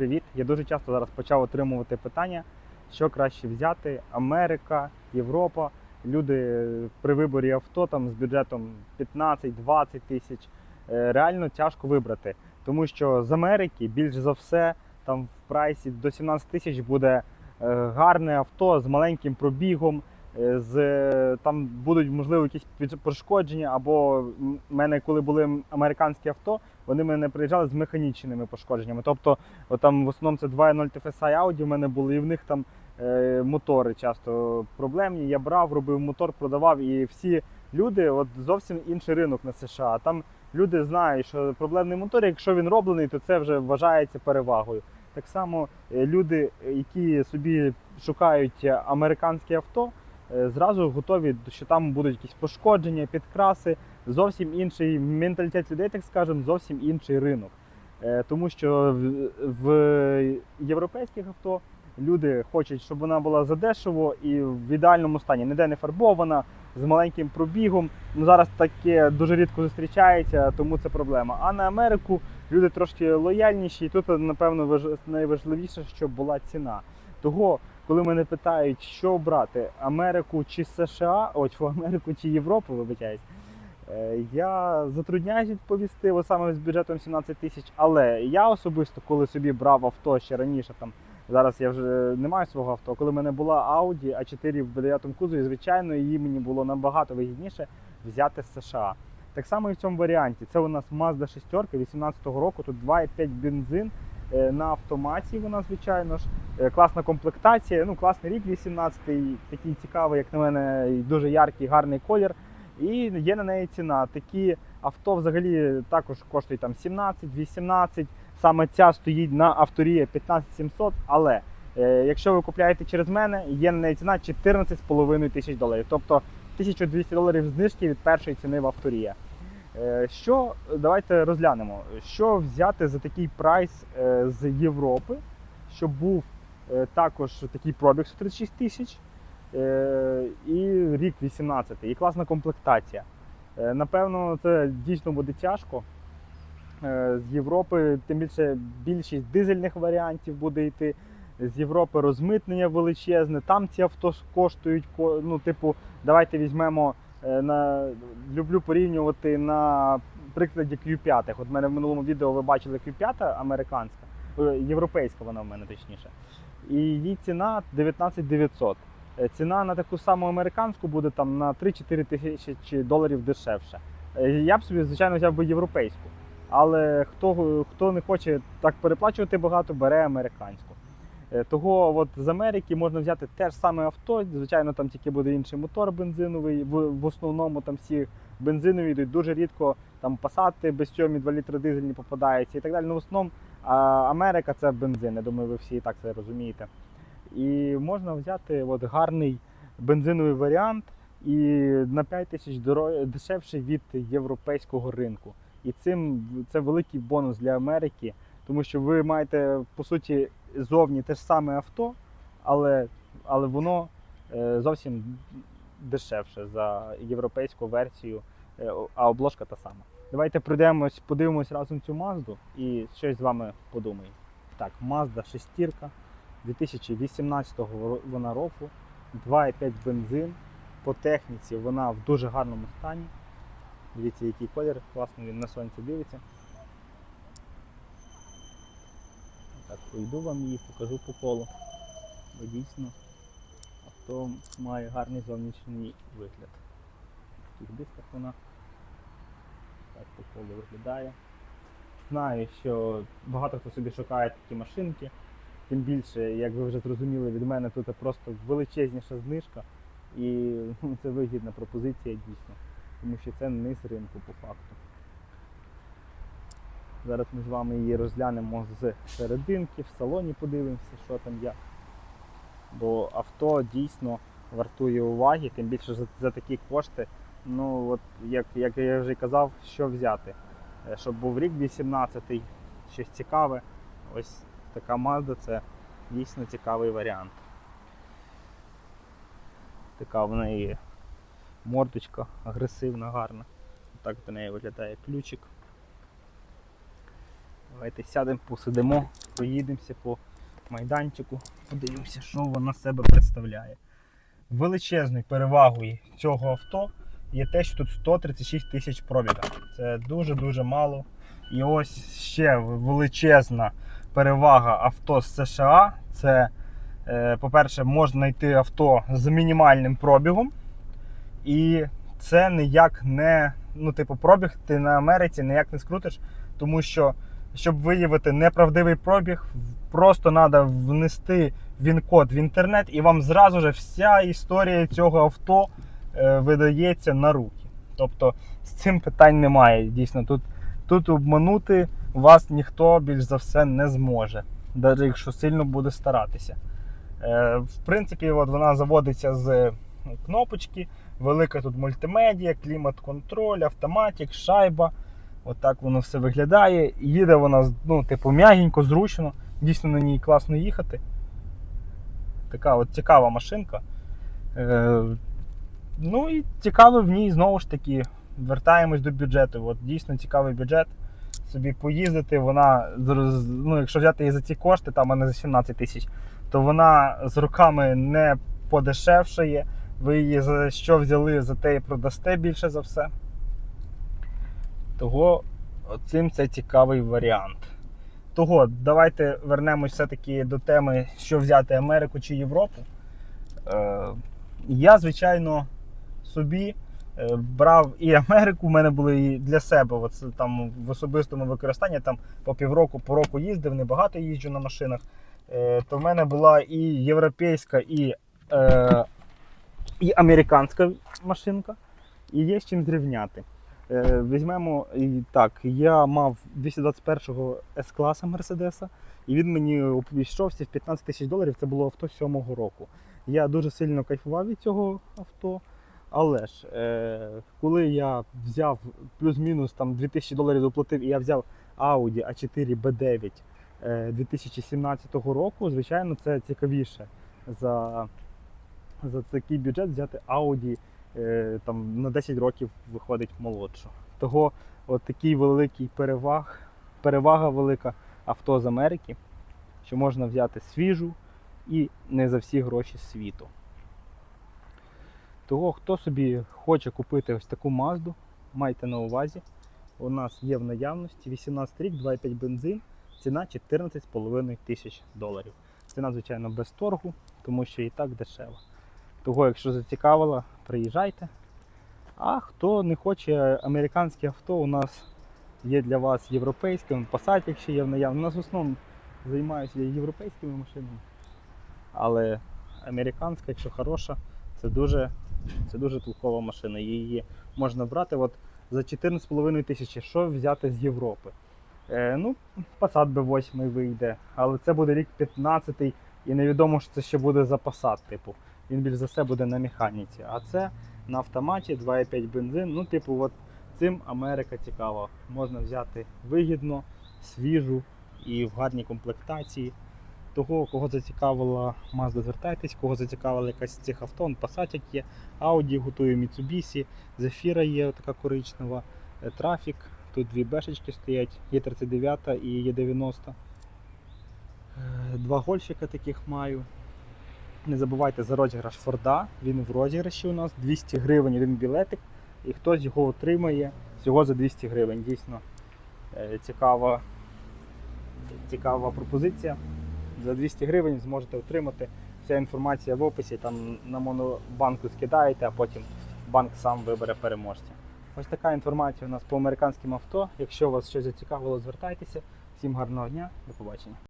привіт! Я дуже часто зараз почав отримувати питання, що краще взяти: Америка, Європа. Люди при виборі авто там з бюджетом 15-20 тисяч. е, Реально тяжко вибрати, тому що з Америки більш за все там в прайсі до 17 тисяч буде е, гарне авто з маленьким пробігом. е, З там будуть можливо якісь пошкодження, або в мене, коли були американські авто, вони мене приїжджали з механічними пошкодженнями. Тобто, там в основному це 2.0 TFSI Audi в мене були, і в них там е, мотори часто проблемні. Я брав, робив мотор, продавав, і всі люди, от зовсім інший ринок на США. Там люди знають, що проблемний мотор, якщо він роблений, то це вже вважається перевагою. Так само е, люди, які собі шукають американське авто, зразу готові, що там будуть якісь пошкодження, підкраси, зовсім інший менталітет людей, так скажемо, зовсім інший ринок. Е, Тому що в, європейських авто люди хочуть, щоб вона була задешево і в ідеальному стані, ніде не фарбована, з маленьким пробігом. Ну зараз таке дуже рідко зустрічається, тому це проблема. А на Америку люди трошки лояльніші, і тут, напевно, важ- найважливіше, щоб була ціна. Того, коли мене питають, що обрати Америку чи США, ось Америку чи Європу, вибачаюсь, е, я затрудняюсь відповісти, от саме з бюджетом 17 тисяч. Але я особисто, коли собі брав авто ще раніше, там зараз я вже не маю свого авто. Коли в мене була Audi A4 в 9 кузові, звичайно, її мені було набагато вигідніше взяти з США. Так само і в цьому варіанті. Це у нас Mazda 6 18-го року, тут 2,5 бензин. Е, На автоматі вона, звичайно ж, Е, класна комплектація, ну класний рік 18-й, такий цікавий, як на мене, дуже яркий, гарний колір. І є на неї ціна. Такі авто взагалі також коштують там 17-18. Саме ця стоїть на авторія 15700, але е, якщо ви купляєте через мене, є на неї ціна 14,5 тисяч доларів. Тобто 1200 доларів знижки від першої ціни в авторія. Е, Що давайте розглянемо, що взяти за такий прайс е, з Європи, щоб був е, також такий пробіг 136 тисяч і рік 18 і класна комплектація. Напевно, це дійсно буде тяжко. З Європи, тим більше більшість дизельних варіантів буде йти. З Європи розмитнення величезне. Там ці авто коштують. Ну, типу, давайте візьмемо на люблю порівнювати на прикладі Q5. От в мене в минулому відео ви бачили Q5 американська, е, європейська вона в мене точніше. І її ціна 19 900. Е, Ціна на таку саму американську буде там на 3-4 тисячі доларів дешевше. Е, Я б собі, звичайно, взяв би європейську. Але хто, хто не хоче так переплачувати багато, бере американську. Е, Того от з Америки можна взяти те ж саме авто. Звичайно, там тільки буде інший мотор бензиновий. В, в основному там всі бензинові йдуть дуже рідко. Там пасати без цьому 2 літри дизельні попадаються і так далі. Ну, в основному а, Америка це бензин. Я думаю, ви всі так це розумієте. І можна взяти от гарний бензиновий варіант і на 5 тисяч дешевше від європейського ринку. І цим це великий бонус для Америки, тому що ви маєте по суті зовні те ж саме авто, але, але воно е, зовсім дешевше за європейську версію, е, а обложка та сама. Давайте пройдемось, подивимось разом цю Мазду і щось з вами подумаємо. Так, Mazda 6 2018 ро- вона року, 2,5 бензин. По техніці вона в дуже гарному стані. Дивіться, який колір, класно він на сонці дивиться. Так, пройду вам її, покажу по колу. Бо дійсно авто має гарний зовнішній вигляд. В таких дисках вона так по колу виглядає. Знаю, що багато хто собі шукає такі машинки. Тим більше, як ви вже зрозуміли, від мене тут просто величезніша знижка. І ну, це вигідна пропозиція дійсно. Тому що це низ ринку по факту. Зараз ми з вами її розглянемо з серединки, в салоні подивимося, що там як. Бо авто дійсно вартує уваги, тим більше за, за такі кошти. Ну, от, як, як я вже казав, що взяти. Е, Щоб був рік 18-й, щось цікаве. Ось така Mazda це дійсно цікавий варіант. Така в неї мордочка агресивна, гарна. Так до неї виглядає ключик. Давайте сядемо, посидимо, проїдемося по майданчику, подивимося, що вона себе представляє. Величезною перевагою цього авто є те, що тут 136 тисяч пробіга. Це дуже-дуже мало. І ось ще величезна перевага авто з США. Це, е, по-перше, можна знайти авто з мінімальним пробігом. І це ніяк не, ну, типу, пробіг ти на Америці ніяк не скрутиш, тому що, щоб виявити неправдивий пробіг, просто треба внести він-код в інтернет, і вам зразу ж вся історія цього авто е, видається на руки. Тобто з цим питань немає. Дійсно, тут, тут обманути вас ніхто більш за все не зможе, навіть якщо сильно буде старатися. Е, в принципі, от вона заводиться з ну, кнопочки, велика тут мультимедіа, клімат-контроль, автоматик, шайба. Отак воно все виглядає. Їде вона ну, типу, м'ягенько, зручно. Дійсно на ній класно їхати. Така от цікава машинка. Е, ну і цікаво в ній знову ж таки. Вертаємось до бюджету. От дійсно цікавий бюджет. Собі поїздити, вона, ну, якщо взяти її за ці кошти, там а не за 17 тисяч, то вона з роками не подешевшає. Ви її за що взяли, за те і продасте більше за все. Того цим це цікавий варіант. Того, давайте вернемось все-таки до теми, що взяти Америку чи Європу. Е, я, звичайно, собі е, брав і Америку, у мене були і для себе от, там в особистому використанні, там по півроку, по року їздив, небагато їжджу на машинах. Е, то в мене була і європейська, і, е, і американська машинка, і є з чим зрівняти. Е, Візьмемо і так, я мав 221-го С-класа Мерседеса, і він мені обійшовся в 15 тисяч доларів. Це було авто 7-го року. Я дуже сильно кайфував від цього авто. Але ж, е, коли я взяв плюс-мінус там 2000 доларів доплатив, і я взяв Audi A4 B9 е, 2017 року, звичайно, це цікавіше за, за такий бюджет взяти Audi там, на 10 років виходить молодшу. Того от такий великий переваг, перевага велика авто з Америки, що можна взяти свіжу і не за всі гроші світу. Того, хто собі хоче купити ось таку Мазду, майте на увазі. У нас є в наявності 18 рік, 2,5 бензин, ціна 14,5 тисяч доларів. Ціна, звичайно, без торгу, тому що і так дешево. Того, якщо зацікавило, приїжджайте. А хто не хоче американське авто, у нас є для вас європейське, Passat, якщо є в наявності. У нас в основному займаюся європейськими машинами. Але американська, якщо хороша, це дуже, це дуже толкова машина. Її можна брати от за 14,5 тисячі. Що взяти з Європи? Е, ну, Passat B8 вийде, але це буде рік 15 і невідомо, що це ще буде за Passat, типу. Він більш за все буде на механіці. А це на автоматі 2,5 бензин. Ну, типу, от цим Америка цікава. Можна взяти вигідно, свіжу і в гарній комплектації. Того, кого зацікавила Mazda, звертайтесь, кого зацікавила якась з цих авто, он Passat є, Audi готує Mitsubishi, Zafira є така коричнева, е, Traffic, тут дві бешечки стоять, є 39 і є 90. Е, Два гольфіка таких маю. Не забувайте за розіграш Форда, він в розіграші у нас 200 гривень один білетик, і хтось його отримає всього за 200 гривень. Дійсно е, цікава, цікава пропозиція. За 200 гривень зможете отримати. Вся інформація в описі, там на монобанку скидаєте, а потім банк сам вибере переможця. Ось така інформація у нас по американським авто. Якщо вас щось зацікавило, звертайтеся. Всім гарного дня, до побачення.